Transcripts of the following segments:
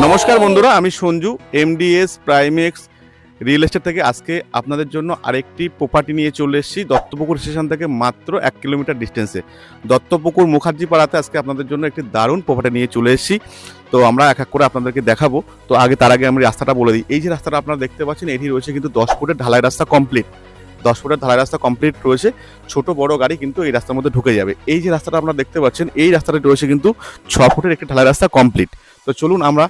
নমস্কার বন্ধুরা, আমি Sanju MDS Primex real estate থেকে আজকে আপনাদের জন্য আরেকটি প্রপার্টি নিয়ে চলে এসেছি, দত্তপুকুর স্টেশন থেকে মাত্র এক কিলোমিটার ডিস্টেন্সে দত্তপুকুর মুখার্জি পাড়াতে আজকে আপনাদের জন্য একটি দারুণ প্রপার্টি নিয়ে চলে এসেছি। তো আমরা এক এক করে আপনাদেরকে দেখাবো। তো আগে তার আগে আমি রাস্তাটা বলে দিই। এই যে রাস্তাটা আপনারা দেখতে পাচ্ছেন, এটি রয়েছে কিন্তু দশ ফুটের ঢালাই রাস্তা কমপ্লিট দশ ফুটের ঢালাই রাস্তা কমপ্লিট রয়েছে। ছোট বড় গাড়ি কিন্তু এই রাস্তার মধ্যে ঢুকে যাবে। এই যে রাস্তাটা আপনারা দেখতে পাচ্ছেন, এই রাস্তাটা রয়েছে কিন্তু ছ ফুটের একটি ঢালাই রাস্তা কমপ্লিট তো চলুন আমরা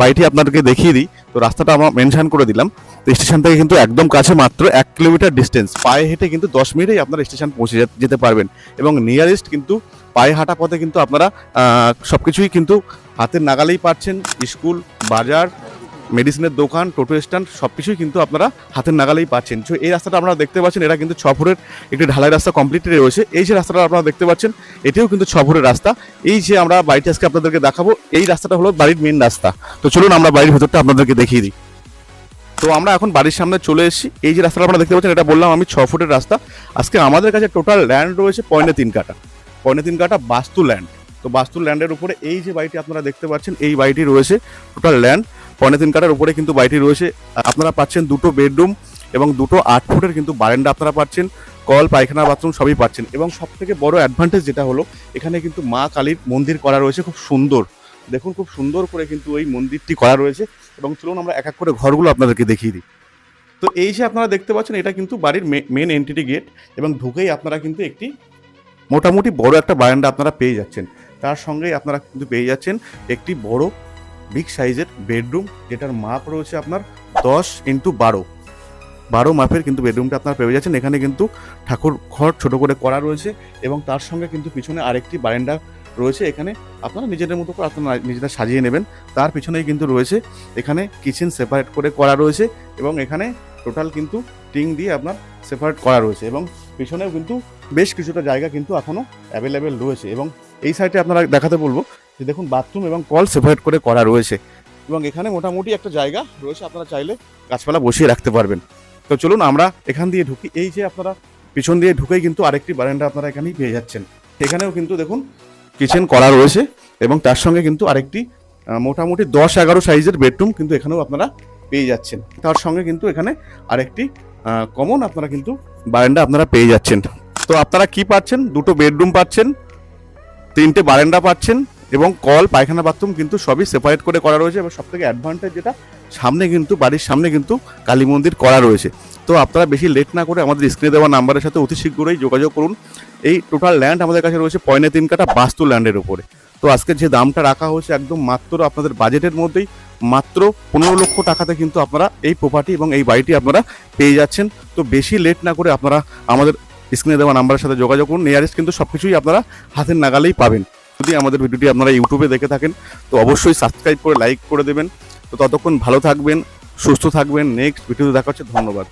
বাড়িটি আপনাদেরকে দেখিয়ে দিই। তো রাস্তাটা আমরা মেনশান করে দিলাম। তো স্টেশন থেকে কিন্তু একদম কাছে মাত্র এক কিলোমিটার ডিস্টেন্স পায়ে হেঁটে কিন্তু দশ মিনিটেই আপনারা স্টেশন পৌঁছে যেতে পারবেন। এবং নিয়ারেস্ট কিন্তু পায়ে হাঁটা পথে কিন্তু আপনারা সব কিছুই কিন্তু হাতের নাগালেই পাচ্ছেন। স্কুল, বাজার মেডিসিনের দোকান, টোটো স্ট্যান্ড সব কিছুই কিন্তু আপনারা হাতের নাগালেই পাচ্ছেন। তো এই রাস্তাটা আপনারা দেখতে পাচ্ছেন, এটা কিন্তু ছ ফুটের একটি ঢালাই রাস্তা কমপ্লিট রয়েছে। এই যে রাস্তাটা আপনারা দেখতে পাচ্ছেন, এটিও কিন্তু ছ ফুটের রাস্তা। এই যে আমরা বাড়িটা আজকে আপনাদেরকে দেখাবো, এই রাস্তাটা হলো বাড়ির মেন রাস্তা। তো চলুন আমরা বাড়ির ভেতরটা আপনাদেরকে দেখিয়ে দিই। তো আমরা এখন বাড়ির সামনে চলে এসেছি। এই যে রাস্তাটা আপনারা দেখতে পাচ্ছেন, এটা বললাম আমি ছ ফুটের রাস্তা। আজকে আমাদের কাছে টোটাল ল্যান্ড রয়েছে পয়নে তিন কাটা পয়নে তিন কাটা বাস্তু ল্যান্ড তো বাস্তু ল্যান্ডের উপরে এই যে বাড়িটি আপনারা দেখতে পাচ্ছেন, এই বাড়িটি রয়েছে টোটাল ল্যান্ড পয়েন্টে তিন কাটার উপরে কিন্তু বাড়িটি রয়েছে। আপনারা পাচ্ছেন দুটো বেডরুম এবং দুটো আট ফুটের কিন্তু বারান্দা আপনারা পাচ্ছেন। কল, পায়খানা, বাথরুম সবই পাচ্ছেন। এবং সব থেকে বড় অ্যাডভান্টেজ যেটা হলো, এখানে কিন্তু মা কালীর মন্দির করা রয়েছে খুব সুন্দর। দেখুন, খুব সুন্দর করে কিন্তু এই মন্দিরটি করা রয়েছে। এবং চলুন আমরা এক এক করে ঘরগুলো আপনাদেরকে দেখিয়ে দিই। তো এই যে আপনারা দেখতে পাচ্ছেন, এটা কিন্তু বাড়ির মেন এন্ট্রি গেট এবং ঢুকেই আপনারা কিন্তু একটি মোটামুটি বড় একটা বারান্দা আপনারা পেয়ে যাচ্ছেন। তার সঙ্গেই আপনারা কিন্তু পেয়ে যাচ্ছেন একটি বড় বিগ সাইজের বেডরুম, যেটার মাপ রয়েছে আপনার দশ ইন্টু বারো। বারো মাপের কিন্তু বেডরুমটা আপনারা পেয়ে যাচ্ছেন। এখানে কিন্তু ঠাকুর ঘর ছোট করে করা রয়েছে এবং তার সঙ্গে কিন্তু পিছনে আরেকটি বারান্দা রয়েছে। এখানে আপনারা নিজেদের মতো করে আপনারা নিজেরা সাজিয়ে নেবেন। তার পিছনেই কিন্তু রয়েছে, এখানে কিচেন সেপারেট করে করা রয়েছে এবং এখানে টোটাল কিন্তু টিং দিয়ে আপনার সেপারেট করা রয়েছে এবং পিছনেও কিন্তু বেশ কিছুটা জায়গা কিন্তু এখনও অ্যাভেলেবেল রয়েছে এবং এই সাইডে আপনারা দেখাতে বলব যে দেখুন বাথরুম এবং কল সেপারেট করে করা রয়েছে। এবং এখানে মোটামুটি একটা জায়গা রয়েছে, আপনারা চাইলে গাছপালা বসিয়ে রাখতে পারবেন। তো চলুন আমরা এখান দিয়ে ঢুকি। এই যে আপনারা পিছন দিয়ে ঢুকেই কিন্তু আরেকটি বারান্দা আপনারা এখানেই পেয়ে যাচ্ছেন। এখানেও কিন্তু দেখুন কিচেন করা রয়েছে এবং তার সঙ্গে কিন্তু আরেকটি মোটামুটি দশ এগারো সাইজের বেডরুম কিন্তু এখানেও আপনারা পেয়ে যাচ্ছেন। তার সঙ্গে কিন্তু এখানে আরেকটি কমন আপনারা কিন্তু বারান্দা আপনারা পেয়ে যাচ্ছেন। তো আপনারা কি পাচ্ছেন? দুটো বেডরুম পাচ্ছেন, তিনটে বারান্দা পাচ্ছেন এবং কল, পায়খানা, বাথরুম কিন্তু সবই সেপারেট করে করা রয়েছে এবং সবথেকে অ্যাডভান্টেজ যেটা, সামনে কিন্তু, বাড়ির সামনে কিন্তু কালী মন্দির করা রয়েছে। তো আপনারা বেশি লেট না করে আমাদের স্ক্রিনে দেওয়া নাম্বারের সাথে অতি শীঘ্রই যোগাযোগ করুন। এই টোটাল ল্যান্ড আমাদের কাছে রয়েছে পয়নে তিন কাটা বাস্তু ল্যান্ডের উপরে। তো আজকে যে দামটা রাখা হয়েছে একদম মাত্র আপনাদের বাজেটের মধ্যেই, মাত্র পনেরো লক্ষ টাকাতে কিন্তু আপনারা এই প্রপার্টি এবং এই বাড়িটি আপনারা পেয়ে যাচ্ছেন। তো বেশি লেট না করে আপনারা আমাদের স্ক্রিনে দেওয়া নাম্বারের সাথে যোগাযোগ করুন। নিয়ারেস্ট কিন্তু সব কিছুই আপনারা হাতের নাগালেই পাবেন। যদি আমাদের ভিডিওটি আপনারা ইউটিউবে দেখে থাকেন, তো অবশ্যই সাবস্ক্রাইব করে, লাইক করে দেবেন। তো ততক্ষণ ভালো থাকবেন, সুস্থ থাকবেন। নেক্সট ভিডিওতে দেখা হচ্ছে। ধন্যবাদ।